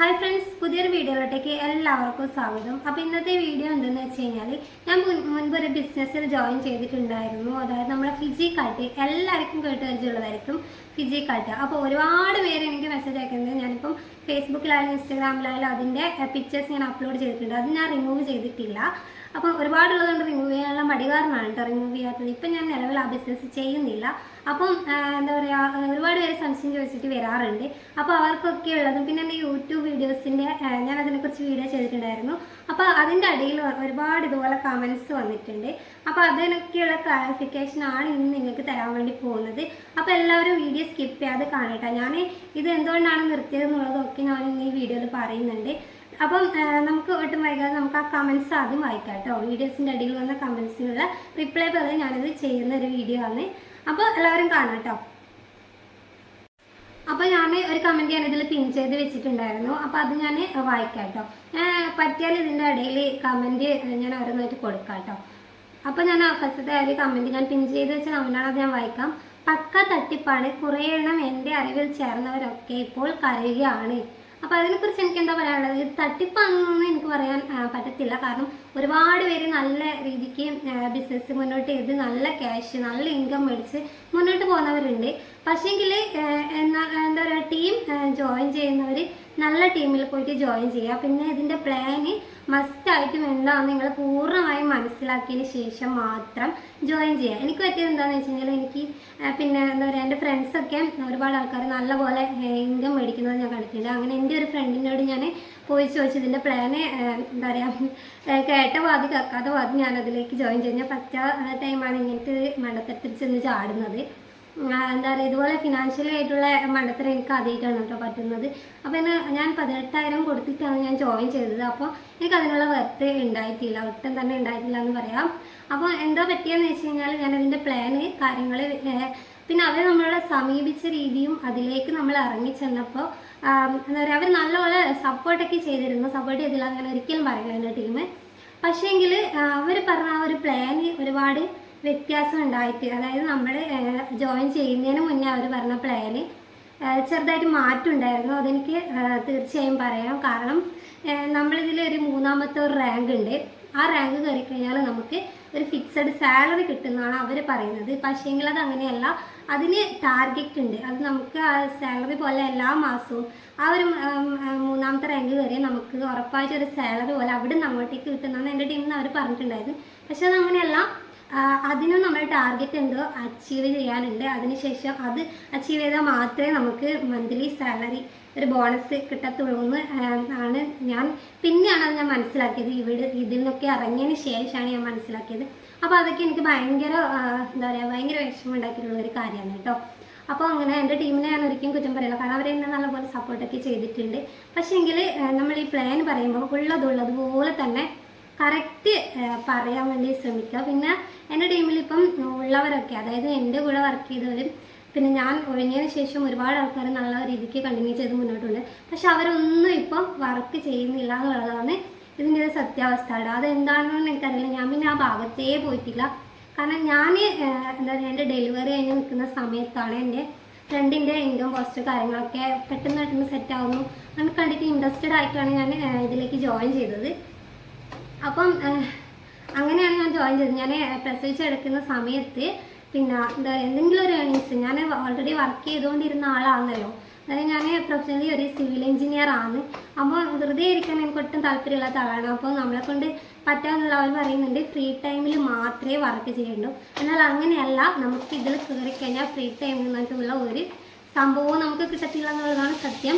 Hi friends പുതിയൊരു വീഡിയോയിലോട്ടേക്ക് എല്ലാവർക്കും സ്വാഗതം. അപ്പോൾ ഇന്നത്തെ വീഡിയോ എന്തെന്ന് വെച്ച് കഴിഞ്ഞാൽ ഞാൻ മുൻ- മുൻപ് ഒരു ബിസിനസ്സിൽ ജോയിൻ ചെയ്തിട്ടുണ്ടായിരുന്നു. അതായത് നമ്മളെ ഫിജി കാട്ട്. എല്ലാവർക്കും കേട്ട് പരിചയമുള്ളതായിരിക്കും ഫിജി കാട്ട്. അപ്പോൾ ഒരുപാട് പേര് എനിക്ക് മെസ്സേജ് അയക്കുന്നത് ഞാനിപ്പം ഫേസ്ബുക്കിലായാലും ഇൻസ്റ്റാഗ്രാമിലായാലും അതിന്റെ പിക്ചേഴ്സ് ഞാൻ അപ്ലോഡ് ചെയ്തിട്ടുണ്ട്. അത് ഞാൻ റിമൂവ് ചെയ്തിട്ടില്ല. അപ്പോൾ ഒരുപാടുള്ളതുകൊണ്ട് റിമൂവ് ചെയ്യാനുള്ള മടികാരനാണ് കേട്ടോ റിമൂവ് ചെയ്യാത്തത്. ഇപ്പം ഞാൻ നിലവിൽ ആ ബിസിനസ് ചെയ്യുന്നില്ല. അപ്പം എന്താ പറയുക ഒരുപാട് പേര് സംശയം ചോദിച്ചിട്ട് വരാറുണ്ട്. അപ്പോൾ അവർക്കൊക്കെ ഉള്ളതും പിന്നെ എന്റെ യൂട്യൂബ് വീഡിയോസിന്റെ ഞാൻ അതിനെക്കുറിച്ച് വീഡിയോ ചെയ്തിട്ടുണ്ടായിരുന്നു. അപ്പോൾ അതിന്റെ അടിയിൽ ഒരുപാട് ഇതുപോലെ കമൻസ് വന്നിട്ടുണ്ട്. അപ്പോൾ അതിനൊക്കെയുള്ള ക്ലാരിഫിക്കേഷൻ ആണ് ഇന്ന് നിങ്ങൾക്ക് തരാൻ വേണ്ടി പോകുന്നത്. അപ്പോൾ എല്ലാവരും വീഡിയോ സ്കിപ്പ് ചെയ്യാതെ കാണട്ടെ ഞാൻ ഇത് എന്തുകൊണ്ടാണ് നിർത്തിയത് എന്നുള്ളതൊക്കെ ഞാൻ ഇന്ന് ഈ വീഡിയോയിൽ പറയുന്നുണ്ട്. അപ്പം നമുക്ക് ഒട്ടും വൈകാതെ നമുക്ക് ആ കമൻസ് ആദ്യം വായിക്കാം കേട്ടോ. വീഡിയോസിന്റെ അടിയിൽ വന്ന കമൻസിനുള്ള റിപ്ലൈ പോലെ ഞാനിത് ചെയ്യുന്ന ഒരു വീഡിയോ ആണ്. അപ്പോൾ എല്ലാവരും കാണാം കേട്ടോ. അപ്പോൾ ഞാൻ ഒരു കമന്റ് ഞാൻ ഇതിൽ പിൻ ചെയ്ത് വെച്ചിട്ടുണ്ടായിരുന്നു. അപ്പോൾ അത് ഞാൻ വായിക്കാം കേട്ടോ. ഞാൻ പറ്റിയാൽ ഇതിന്റെ ഇടയിൽ കമന്റ് ഞാൻ ഓരോന്നായിട്ട് കൊടുക്കാം കേട്ടോ. അപ്പോൾ ഞാൻ ഫസ്റ്റത്തെ ഒരു കമന്റ് ഞാൻ പിൻ ചെയ്ത് വെച്ച കമന്റാണ് അത് ഞാൻ വായിക്കാം. പക്ക തട്ടിപ്പാണ്. കുറേ എണ്ണം എന്റെ അറിവിൽ ചേർന്നവരൊക്കെ ഇപ്പോൾ കരയുകയാണ്. അപ്പോൾ അതിനെക്കുറിച്ച് എനിക്ക് എന്താ പറയാനുള്ളത്? ഇത് തട്ടിപ്പാണെന്നൊന്നും എനിക്ക് പറയാൻ പറ്റത്തില്ല. കാരണം ഒരുപാട് പേര് നല്ല രീതിക്ക് ബിസിനസ് മുന്നോട്ട് ചെയ്ത് നല്ല ക്യാഷ് നല്ല ഇൻകം മേടിച്ച് മുന്നോട്ട് പോകുന്നവരുണ്ട്. പക്ഷേങ്കിൽ എന്താ എന്താ പറയുക ടീം ജോയിൻ ചെയ്യുന്നവർ നല്ല ടീമിൽ പോയിട്ട് ജോയിൻ ചെയ്യുക. പിന്നെ ഇതിന്റെ പ്ലാന് മസ്റ്റായിട്ടും എന്താണെന്ന് നിങ്ങൾ പൂർണമായും മനസ്സിലാക്കിയതിന് ശേഷം മാത്രം ജോയിൻ ചെയ്യുക. എനിക്ക് പറ്റിയത് എന്താണെന്ന് വെച്ച് കഴിഞ്ഞാൽ എനിക്ക് പിന്നെ എന്താ പറയുക എന്റെ ഫ്രണ്ട്സൊക്കെ ഒരുപാട് ആൾക്കാർ നല്ലപോലെ ഇൻകം മേടിക്കുന്നത് ഞാൻ കണ്ടിട്ടില്ല അങ്ങനെ എന്റെ ഒരു ഫ്രണ്ടിനോട് ഞാൻ പോയി ചോദിച്ചു ഇതിന്റെ പ്ലാന് എന്താ പറയുക കേട്ട വാതി കേൾക്കാത്ത വാതി ഞാൻ അതിലേക്ക് ജോയിൻ ചെയ്യുന്ന ഞാൻ ഫസ്റ്റ് ടൈമാണ് ഇങ്ങനത്തെ മണ്ടത്തരത്തിൽ ചെന്ന് ചാടുന്നത്. എന്താ പറയുക ഇതുപോലെ ഫിനാൻഷ്യലി ആയിട്ടുള്ള മണ്ടത്തരം എനിക്ക് ആദ്യമായിട്ടാണ് കേട്ടോ പറ്റുന്നത്. അപ്പോൾ എന്നെ ഞാൻ പതിനെട്ടായിരം കൊടുത്തിട്ടാണ് ഞാൻ ജോയിൻ ചെയ്തത്. അപ്പോൾ എനിക്ക് അതിനുള്ള വെർത്ത് ഉണ്ടായിട്ടില്ല ഒട്ടും തന്നെ ഉണ്ടായിട്ടില്ല എന്ന് പറയാം. അപ്പോൾ എന്താ പറ്റിയെന്ന് വെച്ച് കഴിഞ്ഞാൽ ഞാൻ അതിന്റെ പ്ലാന് കാര്യങ്ങൾ പിന്നെ അവർ നമ്മളെ സമീപിച്ച രീതിയും അതിലേക്ക് നമ്മൾ ഇറങ്ങി ചെന്നപ്പോൾ എന്താ പറയുക അവർ നല്ലപോലെ സപ്പോർട്ടൊക്കെ ചെയ്തിരുന്നു. സപ്പോർട്ട് ചെയ്തില്ല അങ്ങനെ ഒരിക്കലും പറയില്ല എന്റെ ടീം പക്ഷേങ്കിൽ അവർ പറഞ്ഞ ആ ഒരു പ്ലാന് ഒരുപാട് വ്യത്യാസം ഉണ്ടായിട്ട് അതായത് നമ്മൾ ജോയിൻ ചെയ്യുന്നതിന് മുന്നേ അവർ പറഞ്ഞ പ്ലാന് ചെറുതായിട്ട് മാറ്റം ഉണ്ടായിരുന്നു അതെനിക്ക് തീർച്ചയായും പറയാം. കാരണം നമ്മളിതിൽ ഒരു മൂന്നാമത്തെ ഒരു റാങ്ക് ഉണ്ട്. ആ റാങ്ക് കയറി കഴിഞ്ഞാൽ നമുക്ക് ഒരു ഫിക്സഡ് സാലറി കിട്ടുന്നതാണ് അവർ പറയുന്നത്. പക്ഷേങ്കിൽ അത് അങ്ങനെയല്ല. അതിന് ടാർഗറ്റ് ഉണ്ട്. അത് നമുക്ക് ആ സാലറി പോലെ എല്ലാ മാസവും ആ ഒരു മൂന്നാമത്തെ റാങ്ക് കയറിയാൽ നമുക്ക് ഉറപ്പായിട്ട് ഒരു സാലറി പോലെ അവിടെ നിന്ന് അങ്ങോട്ടേക്ക് കിട്ടുന്നതാണ് എന്റെ ടീമിൽ നിന്ന് അവർ പറഞ്ഞിട്ടുണ്ടായിരുന്നു. പക്ഷെ അത് അങ്ങനെയല്ല. അതിനും നമ്മൾ ടാർഗറ്റ് എന്തോ അച്ചീവ് ചെയ്യാനുണ്ട്. അതിനുശേഷം അത് അച്ചീവ് ചെയ്താൽ മാത്രമേ നമുക്ക് മന്ത്ലി സാലറി ഒരു ബോണസ് കിട്ടത്തുള്ളൂ എന്ന് ആണ് ഞാൻ പിന്നെയാണ് അത് ഞാൻ മനസ്സിലാക്കിയത്. ഇവിടെ ഇതിൽ നിന്നൊക്കെ ഇറങ്ങിയതിന് ശേഷമാണ് ഞാൻ മനസ്സിലാക്കിയത്. അപ്പോൾ അതൊക്കെ എനിക്ക് ഭയങ്കര എന്താ പറയുക ഭയങ്കര വിഷമം ഉണ്ടാക്കിയിട്ടുള്ള ഒരു കാര്യമാണ് കേട്ടോ. അപ്പോൾ അങ്ങനെ എന്റെ ടീമിനെ ഞാൻ ഒരിക്കലും കുറ്റം പറയില്ല. കാരണം അവർ എന്നെ നല്ലപോലെ സപ്പോർട്ടൊക്കെ ചെയ്തിട്ടുണ്ട്. പക്ഷേ പക്ഷേങ്കിൽ നമ്മൾ ഈ പ്ലാൻ പറയുമ്പോൾ ഉള്ളതുള്ളതുപോലെ തന്നെ കറക്റ്റ് പറയാൻ വേണ്ടി ശ്രമിക്കുക. പിന്നെ എന്റെ ടീമിൽ ഇപ്പം ഉള്ളവരൊക്കെ അതായത് എന്റെ കൂടെ വർക്ക് ചെയ്തവരും പിന്നെ ഞാൻ ഒഴിഞ്ഞതിന് ശേഷം ഒരുപാട് ആൾക്കാർ നല്ല രീതിക്ക് കണ്ടിന്യൂ ചെയ്ത് മുന്നോട്ടുണ്ട്. പക്ഷെ അവരൊന്നും ഇപ്പം വർക്ക് ചെയ്യുന്നില്ല എന്നുള്ളതാണ് ഇതിന്റെ ഒരു സത്യാവസ്ഥ. അതെന്താണെന്ന് എനിക്കറിയില്ല. ഞാൻ പിന്നെ ആ ഭാഗത്തേ പോയിട്ടില്ല. കാരണം ഞാൻ എന്താ പറയുക എന്റെ ഡെലിവറി കഴിഞ്ഞ് നിൽക്കുന്ന സമയത്താണ് എന്റെ ഫ്രണ്ടിന്റെ ഇൻകം പോസ്റ്റ് കാര്യങ്ങളൊക്കെ പെട്ടെന്ന് പെട്ടെന്ന് സെറ്റ് ആവുന്നു. അങ്ങനെ കണ്ടിട്ട് ഇൻട്രസ്റ്റഡ് ആയിട്ടാണ് ഞാൻ ഇതിലേക്ക് ജോയിൻ ചെയ്തത്. അപ്പം അങ്ങനെയാണ് ഞാൻ ജോയിൻ ചെയ്തത്. ഞാൻ പ്രസവിച്ചെടുക്കുന്ന സമയത്ത് പിന്നെ എന്താ എന്തെങ്കിലും ഒരു ഏണിങ്സ് ഞാൻ ഓൾറെഡി വർക്ക് ചെയ്തുകൊണ്ടിരുന്ന ആളാണല്ലോ അതായത് ഞാൻ പ്രൊഫഷണലി ഒരു സിവിൽ എഞ്ചിനീയർ ആണ്. അപ്പോൾ വെറുതെ ഇരിക്കാൻ എനിക്ക് ഒട്ടും താല്പര്യമില്ലാത്ത ആളാണ്. അപ്പോൾ നമ്മളെ കൊണ്ട് പറ്റാമെന്നുള്ള അവർ പറയുന്നുണ്ട് ഫ്രീ ടൈമിൽ മാത്രമേ വർക്ക് ചെയ്യണ്ടു. എന്നാൽ അങ്ങനെയല്ല നമുക്ക് ഇതിൽ കയറി കഴിഞ്ഞാൽ ഫ്രീ ടൈമിൽ നിന്നിട്ടുള്ള ഒരു സംഭവവും നമുക്ക് കിട്ടത്തില്ല എന്നുള്ളതാണ് സത്യം.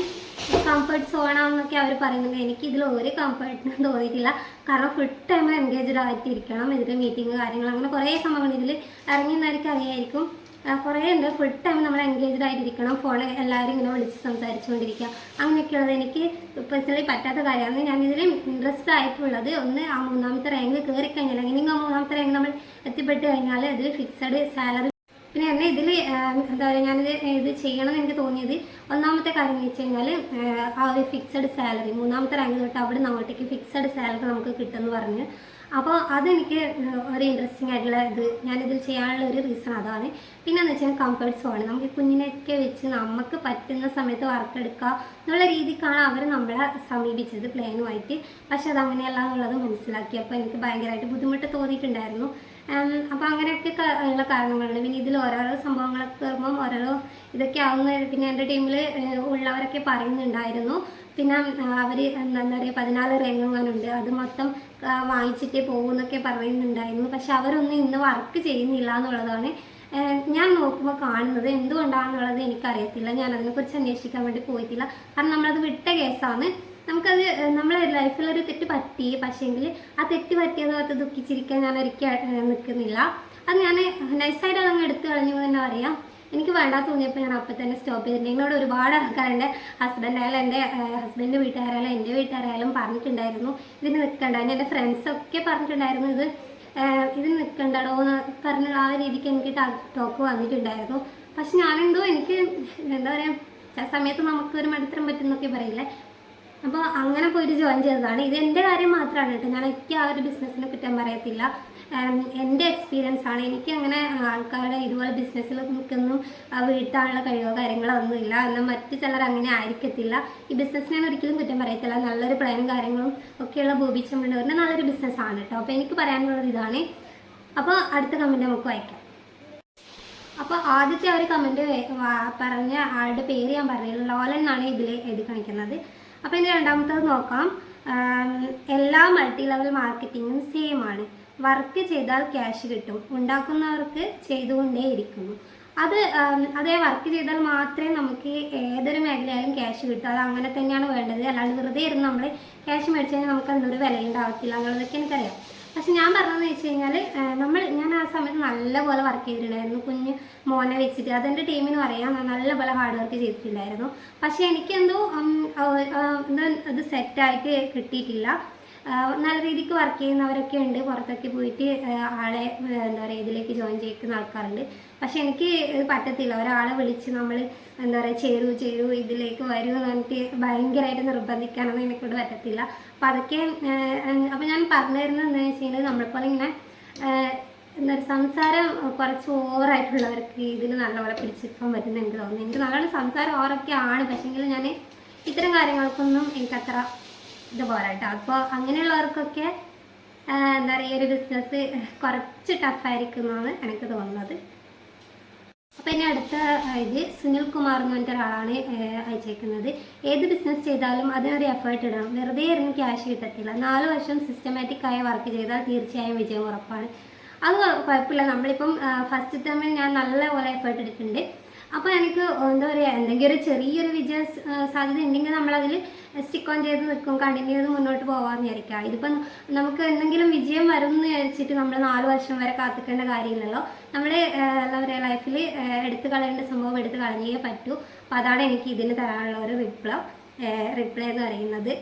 കംഫർട്ട് സോണാന്നൊക്കെ അവർ പറയുന്നുണ്ട്. എനിക്ക് ഇതിൽ ഒരു കംഫർട്ടിനും തോന്നിയിട്ടില്ല. കാരണം ഫുൾ ടൈം എൻഗേജ്ഡ് ആയിട്ടിരിക്കണം. ഇതിൽ മീറ്റിംഗ് കാര്യങ്ങൾ അങ്ങനെ കുറേ സംഭവങ്ങൾ ഇതിൽ ഇറങ്ങിയെന്നായിരിക്കും അറിയായിരിക്കും. കുറേ ഉണ്ട്. ഫുൾ ടൈം നമ്മൾ എൻഗേജ്ഡ് ആയിട്ടിരിക്കണം. ഫോൺ എല്ലാവരും ഇങ്ങനെ വിളിച്ച് സംസാരിച്ചുകൊണ്ടിരിക്കുക. അങ്ങനെയൊക്കെയുള്ളത് എനിക്ക് പേഴ്സണലി പറ്റാത്ത കാര്യമാണ്. ഞാൻ ഇതിൽ ഇൻട്രസ്റ്റ് ആയിട്ടുള്ളത് ഒന്ന് ആ മൂന്നാമത്തെ റാങ്ക് കയറി കഴിഞ്ഞാൽ എങ്ങനെയെങ്കിലും ആ മൂന്നാമത്തെ റാങ്ക് നമ്മൾ എത്തിപ്പെട്ട് കഴിഞ്ഞാൽ അതിൽ ഫിക്സഡ് സാലറി പിന്നെ എന്നെ ഇതിൽ എന്താ പറയുക ഞാനിത് ഇത് ചെയ്യണമെന്ന് എനിക്ക് തോന്നിയത് ഒന്നാമത്തെ കാര്യം എന്ന് വെച്ച് കഴിഞ്ഞാൽ ആ ഒരു ഫിക്സഡ് സാലറി മൂന്നാമത്തെ റാങ്ക് തൊട്ട് അവിടെ അങ്ങോട്ടേക്ക് ഫിക്സഡ് സാലറി നമുക്ക് കിട്ടുമെന്ന് പറഞ്ഞ്. അപ്പോൾ അതെനിക്ക് ഒരു ഇൻട്രസ്റ്റിംഗ് ആയിട്ടുള്ള ഇത് ഞാനിതിൽ ചെയ്യാനുള്ള ഒരു റീസൺ അതാണ്. പിന്നെയെന്ന് വെച്ചാൽ കംഫർട്ട് സോൺ നമുക്ക് കുഞ്ഞിനെയൊക്കെ വെച്ച് നമുക്ക് പറ്റുന്ന സമയത്ത് വർക്ക് എടുക്കുക എന്നുള്ള രീതിക്കാണ് അവർ നമ്മളെ സമീപിച്ചത് പ്ലാനുമായിട്ട് പക്ഷെ അത് അങ്ങനെയല്ല എന്നുള്ളത് മനസ്സിലാക്കി. അപ്പോൾ എനിക്ക് ഭയങ്കരമായിട്ട് ബുദ്ധിമുട്ട് തോന്നിയിട്ടുണ്ടായിരുന്നു. അപ്പോൾ അങ്ങനെയൊക്കെ ഉള്ള കാരണങ്ങളുണ്ട്. പിന്നെ ഇതിൽ ഓരോരോ സംഭവങ്ങളൊക്കെ വരുമ്പം ഓരോരോ ഇതൊക്കെ ആവുന്ന പിന്നെ എന്റെ ടീമിൽ ഉള്ളവരൊക്കെ പറയുന്നുണ്ടായിരുന്നു. പിന്നെ അവർ എന്താ പറയുക പതിനാല് രംഗങ്ങളുണ്ട് അത് മൊത്തം വാങ്ങിച്ചിട്ട് പോകുമെന്നൊക്കെ പറയുന്നുണ്ടായിരുന്നു. പക്ഷെ അവരൊന്നും ഇന്ന് വർക്ക് ചെയ്യുന്നില്ല എന്നുള്ളതാണ് ഞാൻ നോക്കുമ്പോൾ കാണുന്നത്. എന്തുകൊണ്ടാണെന്നുള്ളത് എനിക്കറിയത്തില്ല. ഞാൻ അതിനെക്കുറിച്ച് അന്വേഷിക്കാൻ വേണ്ടി പോയിട്ടില്ല. കാരണം നമ്മളത് വിട്ട കേസാണ്. നമുക്കത് നമ്മളെ ലൈഫിൽ ഒരു തെറ്റ് പറ്റി പക്ഷേങ്കിൽ ആ തെറ്റ് പറ്റിയതോർത്ത് ദുഃഖിച്ചിരിക്കാൻ ഞാൻ ഒരിക്കൽ നിൽക്കുന്നില്ല. അത് ഞാൻ നൈസായിട്ട് അതങ്ങ് എടുത്തു കളഞ്ഞു എന്ന് തന്നെ പറയാം. എനിക്ക് വേണ്ട തോന്നിയപ്പോൾ ഞാൻ അപ്പം തന്നെ സ്റ്റോപ്പ് ചെയ്തിട്ടുണ്ട്. എന്നോട് ഒരുപാട് ആൾക്കാർ എന്റെ ഹസ്ബൻഡ് ആയാലും എന്റെ ഹസ്ബൻഡിന്റെ വീട്ടുകാരായാലും എന്റെ വീട്ടുകാരായാലും പറഞ്ഞിട്ടുണ്ടായിരുന്നു. ഇതിന് നിൽക്കണ്ട. എന്റെ ഫ്രണ്ട്സൊക്കെ പറഞ്ഞിട്ടുണ്ടായിരുന്നു ഇത്. ഇത് നിൽക്കണ്ടടോ എന്ന് പറഞ്ഞ ആ രീതിക്ക് എനിക്ക് ടോക്ക് വന്നിട്ടുണ്ടായിരുന്നു. പക്ഷെ ഞാനെന്തോ എനിക്ക് എന്താ പറയുക ചില സമയത്ത് നമുക്ക് ഒരു മടുത്തരം പറ്റുന്നൊക്കെ പറയില്ലേ? അപ്പോൾ അങ്ങനെ പോയിട്ട് ജോയിൻ ചെയ്തതാണ്. ഇത് എന്റെ കാര്യം മാത്രമാണ് കേട്ടോ. ഞാൻ എനിക്ക് ആ ഒരു ബിസിനസ്സിനെ കുറ്റം പറയത്തില്ല. എന്റെ എക്സ്പീരിയൻസ് ആണ്. എനിക്ക് അങ്ങനെ ആൾക്കാരുടെ ഇതുപോലെ ബിസിനസ്സിൽ നിൽക്കൊന്നും വീട്ടാനുള്ള കഴിവോ കാര്യങ്ങളോ ഒന്നുമില്ല എന്നാൽ മറ്റു ചിലർ അങ്ങനെ ആയിരിക്കത്തില്ല. ഈ ബിസിനസ്സിനെ ഒരിക്കലും കുറ്റം പറയത്തില്ല. നല്ലൊരു പ്ലാനും കാര്യങ്ങളും ഒക്കെയുള്ള ചെമ്മണ്ണൂരിന്റെ നല്ലൊരു ബിസിനസ്സാണ് കേട്ടോ. അപ്പോൾ എനിക്ക് പറയാനുള്ളത് ഇതാണ്. അപ്പോൾ അടുത്ത കമന്റ് നമുക്ക് വായിക്കാം. അപ്പോൾ ആദ്യത്തെ ഒരു കമന്റ് പറഞ്ഞ ആളുടെ പേര് ഞാൻ പറഞ്ഞില്ല? ലോലൻ എന്നാണ് ഇതിൽ എഴുതി കാണിക്കുന്നത്. അപ്പോൾ ഇനി രണ്ടാമത്തത് നോക്കാം. എല്ലാ മൾട്ടി ലെവൽ മാർക്കറ്റിങ്ങും സെയിം ആണ്. വർക്ക് ചെയ്താൽ ക്യാഷ് കിട്ടും. ഉണ്ടാക്കുന്നവർക്ക് ചെയ്തുകൊണ്ടേ ഇരിക്കുന്നു അത് അതേ വർക്ക് ചെയ്താൽ മാത്രമേ നമുക്ക് ഏതൊരു മേഖലയായാലും ക്യാഷ് കിട്ടൂ. അത് അങ്ങനെ തന്നെയാണ് വേണ്ടത്. അല്ലാണ്ട് വെറുതെ ഇരുന്ന് നമ്മൾ ക്യാഷ് മേടിച്ചു കഴിഞ്ഞാൽ നമുക്ക് അതിനൊരു വിലയുണ്ടാവത്തില്ല എന്നുള്ളതൊക്കെ എനിക്കറിയാം. പക്ഷെ ഞാൻ പറഞ്ഞതെന്ന് വെച്ച് കഴിഞ്ഞാൽ നമ്മൾ ആ സമയത്ത് നല്ലപോലെ വർക്ക് ചെയ്തിട്ടുണ്ടായിരുന്നു. കുഞ്ഞ് മോനെ വെച്ചിട്ട്. അതെന്റെ ടീമിന് അറിയാം നല്ലപോലെ ഹാർഡ് വർക്ക് ചെയ്തിട്ടുണ്ടായിരുന്നു. പക്ഷേ എനിക്കെന്തോ അത് സെറ്റായിട്ട് കിട്ടിയിട്ടില്ല. നല്ല രീതിക്ക് വർക്ക് ചെയ്യുന്നവരൊക്കെ ഉണ്ട്. പുറത്തൊക്കെ പോയിട്ട് ആളെ എന്താ പറയുക ഇതിലേക്ക് ജോയിൻ ചെയ്യിക്കുന്ന ആൾക്കാരുണ്ട്. പക്ഷെ എനിക്ക് ഇത് പറ്റത്തില്ല. ഒരാളെ വിളിച്ച് നമ്മൾ എന്താ പറയുക ചേരൂ ചേരൂ ഇതിലേക്ക് വരൂ എന്ന് പറഞ്ഞിട്ട് ഭയങ്കരമായിട്ട് നിർബന്ധിക്കാനൊന്നും എന്നെക്കൊണ്ട് പറ്റത്തില്ല. അപ്പം അതൊക്കെ അപ്പം ഞാൻ പറഞ്ഞു തരുന്നത് എന്താണെന്ന് വെച്ച് കഴിഞ്ഞാൽ ഇങ്ങനെ ആ, എന്താ സംസാരം കുറച്ച് ഓവറായിട്ടുള്ളവർക്ക് ഇതിൽ നല്ലപോലെ പിടിച്ചിപ്പം വരുന്നുണ്ട് തോന്നുന്നു. എനിക്ക് നല്ലോണം സംസാരം ഓവറൊക്കെ ആണ് പക്ഷേങ്കിൽ ഞാൻ ഇത്തരം കാര്യങ്ങൾക്കൊന്നും എനിക്കത്ര ഇത് പോരാട്ടോ അപ്പോൾ അങ്ങനെയുള്ളവർക്കൊക്കെ എന്താ പറയുക ഒരു ബിസിനസ് കുറച്ച് ടഫായിരിക്കും എന്നാണ് എനിക്ക് തോന്നുന്നത്. അപ്പോൾ ഇനി അടുത്ത ഇത് സുനിൽ കുമാർ എന്ന് പറഞ്ഞിട്ട് ഒരാളാണ് അയച്ചേക്കുന്നത്. ഏത് ബിസിനസ് ചെയ്താലും അതിനൊരു എഫേർട്ട് ഇടണം. വെറുതെ ഇരുന്ന് ക്യാഷ് കിട്ടത്തില്ല. നാല് വർഷം സിസ്റ്റമാറ്റിക് ആയി വർക്ക് ചെയ്താൽ തീർച്ചയായും വിജയം ഉറപ്പാണ്. അത് കുഴ- കുഴപ്പമില്ല നമ്മളിപ്പം ഫസ്റ്റ് ടൈമിൽ ഞാൻ നല്ലപോലെ എഫേർട്ട് എടുത്തിട്ടുണ്ട് അപ്പോൾ എനിക്ക് എന്താ പറയുക എന്തെങ്കിലും ഒരു ചെറിയൊരു വിജയ സാധ്യത ഉണ്ടെങ്കിൽ നമ്മളതിൽ സ്റ്റിക്ക് ഓൺ ചെയ്ത് നിൽക്കും കണ്ടിന്യൂ ചെയ്ത് മുന്നോട്ട് പോകാമെന്ന് വിചാരിക്കാം ഇതിപ്പം നമുക്ക് എന്തെങ്കിലും വിജയം വരും എന്ന് വിചാരിച്ചിട്ട് നമ്മൾ നാല് വർഷം വരെ കാത്തിക്കേണ്ട കാര്യമില്ലല്ലോ. നമ്മൾ എന്താ പറയുക ലൈഫിൽ എടുത്തു കളയേണ്ട സംഭവം എടുത്തു കളഞ്ഞേ പറ്റൂ. അപ്പോൾ അതാണ് എനിക്ക് ഇതിന് തരാനുള്ള ഒരു റിപ്ലൈ റിപ്ലൈ എന്ന് പറയുന്നത്.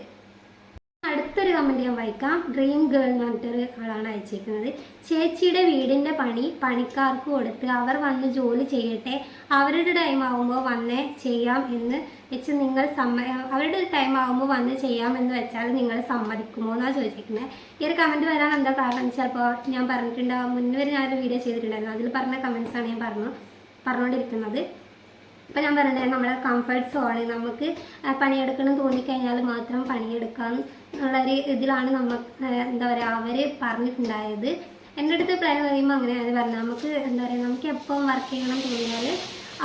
അടുത്തൊരു കമന്റ് ഞാൻ വായിക്കാം. ഡ്രീം ഗേൾ എന്ന് പറഞ്ഞിട്ടൊരു ആളാണ് അയച്ചേക്കുന്നത്. ചേച്ചിയുടെ വീടിന്റെ പണി പണിക്കാർക്ക് കൊടുത്ത് അവർ വന്ന് ജോലി ചെയ്യട്ടെ. അവരുടെ ടൈം ആകുമ്പോൾ വന്നേ ചെയ്യാം എന്ന് വെച്ച് നിങ്ങൾ സമ്മ അവരുടെ ടൈം ആകുമ്പോൾ വന്ന് ചെയ്യാം എന്ന് വെച്ചാൽ നിങ്ങൾ സമ്മതിക്കുമോ എന്നാണ് ചോദിച്ചിരിക്കുന്നത് ഈ ഒരു കമന്റ് വരാൻ എന്താ കാരണം വെച്ചാൽ ഇപ്പോൾ ഞാൻ പറഞ്ഞിട്ടുണ്ടാവും മുന്നേ വരെ ഞാനൊരു വീഡിയോ ചെയ്തിട്ടുണ്ടായിരുന്നു. അതിൽ പറഞ്ഞ കമൻസാണ് ഞാൻ പറഞ്ഞു പറഞ്ഞുകൊണ്ടിരിക്കുന്നത് ഇപ്പം ഞാൻ പറഞ്ഞത് നമ്മളെ കംഫർട്ട് സോണ് നമുക്ക് പണിയെടുക്കണം തോന്നിക്കഴിഞ്ഞാൽ മാത്രം പണിയെടുക്കാം എന്നുള്ളൊരു ഇതിലാണ് നമുക്ക് എന്താ പറയുക അവർ പറഞ്ഞിട്ടുണ്ടായത്. എന്റെ അടുത്ത് പ്ലാൻ പറയുമ്പോൾ അങ്ങനെയാണ് പറഞ്ഞത് നമുക്ക് എന്താ പറയുക നമുക്ക് എപ്പം വർക്ക് ചെയ്യണം തോന്നിയാൽ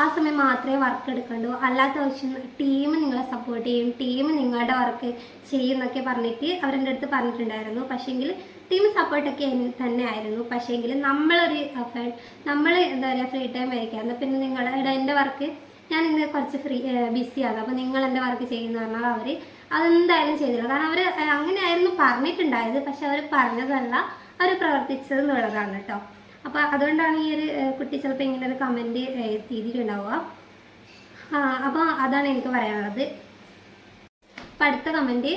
ആ സമയം മാത്രമേ വർക്ക് എടുക്കണ്ടൂ. അല്ലാത്ത പക്ഷം ടീം നിങ്ങളെ സപ്പോർട്ട് ചെയ്യും ടീം നിങ്ങളുടെ വർക്ക് ചെയ്യുന്നൊക്കെ പറഞ്ഞിട്ട് അവരെന്റെ അടുത്ത് പറഞ്ഞിട്ടുണ്ടായിരുന്നു. പക്ഷേങ്കിൽ ടീം സപ്പോർട്ടൊക്കെ തന്നെ ആയിരുന്നു. പക്ഷേങ്കിൽ നമ്മളൊരു എഫേർട്ട് നമ്മൾ എന്താ പറയുക ഫ്രീ ടൈം ആയിരിക്കാം. എന്നാൽ പിന്നെ നിങ്ങളുടെ എന്റെ വർക്ക് ഞാൻ ഇന്ന് കുറച്ച് ഫ്രീ ബിസിയാണ് അപ്പോൾ നിങ്ങൾ എന്റെ വർക്ക് ചെയ്യുന്ന പറഞ്ഞാൽ അവർ അതെന്തായാലും ചെയ്തില്ല കാരണം അവർ അങ്ങനെയായിരുന്നു പറഞ്ഞിട്ടുണ്ടായത്. പക്ഷെ അവർ പറഞ്ഞതല്ല അവർ പ്രവർത്തിച്ചത് എന്നുള്ളതാണ് കേട്ടോ. അപ്പോൾ അതുകൊണ്ടാണ് ഈ ഒരു കുട്ടി ചിലപ്പോൾ ഇങ്ങനെ ഒരു കമന്റ് ചെയ്തിട്ടുണ്ടാവുക അപ്പോൾ അതാണ് എനിക്ക് പറയാനുള്ളത്. അപ്പം അടുത്ത കമന്റ്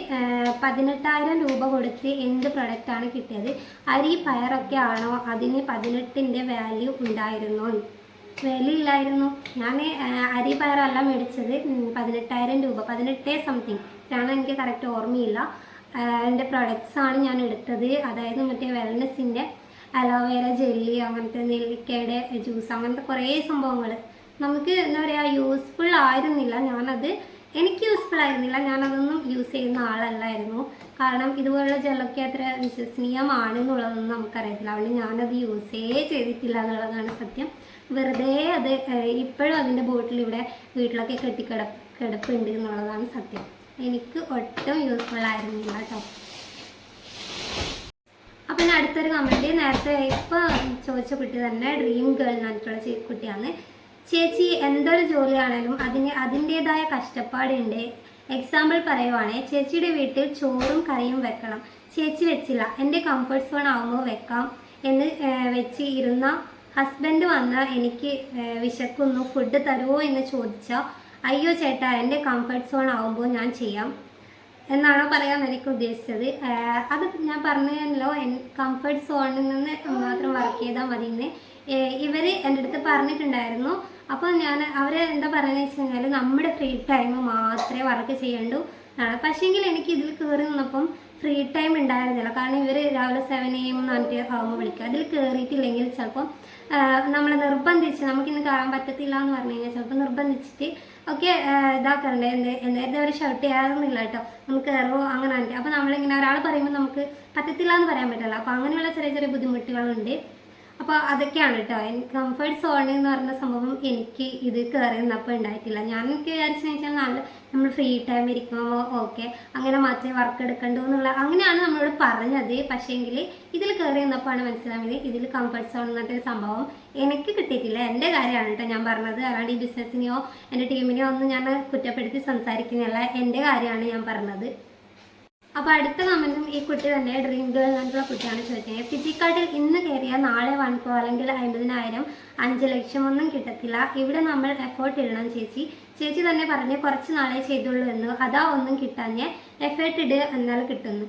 പതിനെട്ടായിരം രൂപ കൊടുത്ത് എന്ത് പ്രൊഡക്റ്റാണ് കിട്ടിയത്? അരി പയറൊക്കെ ആണോ? അതിന് പതിനെട്ടിന്റെ വാല്യൂ ഉണ്ടായിരുന്നോ? വിലയില്ലായിരുന്നു. ഞാൻ അരി പയറല്ല മേടിച്ചത് പതിനെട്ടായിരം രൂപ പതിനെട്ടേ സംതിങ് ഇതാണ് എനിക്ക് കറക്റ്റ് ഓർമ്മയില്ല. എന്റെ പ്രൊഡക്ട്സാണ് ഞാൻ എടുത്തത്. അതായത് മറ്റേ വെൽനെസ്സിന്റെ അലോവേര ജെല്ലി അങ്ങനത്തെ നെല്ലിക്കയുടെ ജ്യൂസ് അങ്ങനത്തെ കുറേ സംഭവങ്ങൾ നമുക്ക് എന്താ പറയുക യൂസ്ഫുൾ ആയിരുന്നില്ല. ഞാനത് എനിക്ക് യൂസ്ഫുൾ ആയിരുന്നില്ല. ഞാനതൊന്നും യൂസ് ചെയ്യുന്ന ആളല്ലായിരുന്നു. കാരണം ഇതുപോലുള്ള ജലമൊക്കെ അത്ര വിശ്വസനീയമാണ് എന്നുള്ളതൊന്നും നമുക്കറിയത്തില്ല. അതുകൊണ്ട് ഞാനത് യൂസേ ചെയ്തിട്ടില്ല എന്നുള്ളതാണ് സത്യം. വെറുതെ അത് ഇപ്പോഴും അതിന്റെ ബോട്ടിൽ ഇവിടെ വീട്ടിലൊക്കെ കെട്ടി കെട്ടിക്കിട കിടപ്പുണ്ട് എന്നുള്ളതാണ് സത്യം. എനിക്ക് ഒട്ടും യൂസ്ഫുൾ ആയിരുന്നില്ല കേട്ടോ. അപ്പം ഞാൻ അടുത്തൊരു കമന്റ് നേരത്തെ ഇപ്പോൾ ചോദിച്ച കുട്ടി തന്നെ ഡ്രീം ഗേൾ എന്നിട്ടുള്ള കുട്ടിയാണ്. ചേച്ചി എന്തൊരു ജോലിയാണേലും അതിന് അതിന്റേതായ കഷ്ടപ്പാടുണ്ട്. എക്സാമ്പിൾ പറയുവാണേ ചേച്ചിയുടെ വീട്ടിൽ ചോറും കറിയും വെക്കണം. ചേച്ചി വെച്ചില്ല. എന്റെ കംഫർട്ട് സോൺ ആകുമ്പോൾ വെക്കാം എന്ന് വെച്ച് ഇരുന്ന ഹസ്ബൻഡ് വന്ന് എനിക്ക് വിശക്കുന്നു ഫുഡ് തരുമോ എന്ന് ചോദിച്ചാൽ അയ്യോ ചേട്ടാ എന്റെ കംഫർട്ട് സോൺ ആവുമ്പോൾ ഞാൻ ചെയ്യാം എന്നാണോ പറയാൻ എനിക്ക് ഉദ്ദേശിച്ചത്. അത് ഞാൻ പറഞ്ഞല്ലോ കംഫർട്ട് സോണിൽ നിന്ന് മാത്രം വർക്ക് ചെയ്താൽ മതി എന്ന് ഇവർ എന്റെ അടുത്ത് പറഞ്ഞിട്ടുണ്ടായിരുന്നു. അപ്പോൾ ഞാൻ അവർ എന്താ പറയുന്നത് വെച്ച് കഴിഞ്ഞാൽ നമ്മുടെ ഫ്രീ ടൈം മാത്രമേ വർക്ക് ചെയ്യണ്ടൂ. പക്ഷേങ്കിൽ എനിക്ക് ഇതിൽ കയറി നിന്നപ്പം ഫ്രീ ടൈം ഉണ്ടായിരുന്നില്ല. കാരണം ഇവർ രാവിലെ സെവൻ എ എം നാനൂറ്റി ആകുമ്പോൾ വിളിക്കുക അതിൽ കയറിയിട്ടില്ലെങ്കിൽ ചിലപ്പം നമ്മളെ നിർബന്ധിച്ച് നമുക്കിന്ന് കാണാൻ പറ്റത്തില്ല എന്ന് പറഞ്ഞു കഴിഞ്ഞാൽ ചിലപ്പോൾ നിർബന്ധിച്ചിട്ട് ഒക്കെ ഇതാക്കാറുണ്ട് എന്ത് എന്തായാലും അവർ ഷർട്ട് ചെയ്യാറൊന്നുമില്ല കേട്ടോ. നമുക്ക് കയറുമോ അങ്ങനെ അപ്പോൾ നമ്മളിങ്ങനെ ഒരാൾ പറയുമ്പോൾ നമുക്ക് പറ്റത്തില്ല എന്ന് പറയാൻ പറ്റില്ല. അപ്പോൾ അങ്ങനെയുള്ള ചെറിയ ചെറിയ ബുദ്ധിമുട്ടുകളുണ്ട്. അപ്പോൾ അതൊക്കെയാണ് കേട്ടോ കംഫർട്ട് സോൺ എന്ന് പറഞ്ഞ സംഭവം എനിക്ക് ഇത് കയറി നിന്നപ്പോൾ ഉണ്ടായിട്ടില്ല ഞാൻ എനിക്ക് വിചാരിച്ചു വെച്ചാൽ നല്ല നമ്മൾ ഫ്രീ ടൈം ഇരിക്കുമ്പോൾ ഓക്കെ അങ്ങനെ മാത്രമേ വർക്ക് എടുക്കണ്ടൂ എന്നുള്ള അങ്ങനെയാണ് നമ്മളോട് പറഞ്ഞത്. പക്ഷേങ്കിൽ ഇതിൽ കയറി നിന്നപ്പോഴാണ് മനസ്സിലായത് ഇതിൽ കംഫർട്ട് സോൺ എന്നത്തെ സംഭവം എനിക്ക് കിട്ടിയിട്ടില്ല. എന്റെ കാര്യമാണ് കേട്ടോ ഞാൻ പറഞ്ഞത്. അല്ലാണ്ട് ഈ ബിസിനസ്സിനെയോ എന്റെ ടീമിനെയോ ഒന്നും ഞാൻ കുറ്റപ്പെടുത്തി സംസാരിക്കുന്നില്ല. എന്റെ കാര്യമാണ് ഞാൻ പറഞ്ഞത്. അപ്പോൾ അടുത്ത കമന്റും ഈ കുട്ടി തന്നെ ഡ്രീം ഗേൾ എന്നുള്ള കുട്ടിയാണ് ചോദിക്കുന്നത് ഫിസിക്കാർഡിൽ ഇന്ന് കയറിയാൽ നാളെ വൺ കോ അല്ലെങ്കിൽ അമ്പതിനായിരം അഞ്ച് ലക്ഷം ഒന്നും കിട്ടത്തില്ല. ഇവിടെ നമ്മൾ എഫേർട്ട് ഇടണം ചേച്ചി. ചേച്ചി തന്നെ പറഞ്ഞ് കുറച്ച് നാളെ ചെയ്തുള്ളൂ എന്ന്. അതാ ഒന്നും കിട്ടാഞ്ഞ് എഫേർട്ട് ഇട് എന്നാൽ കിട്ടുന്നു.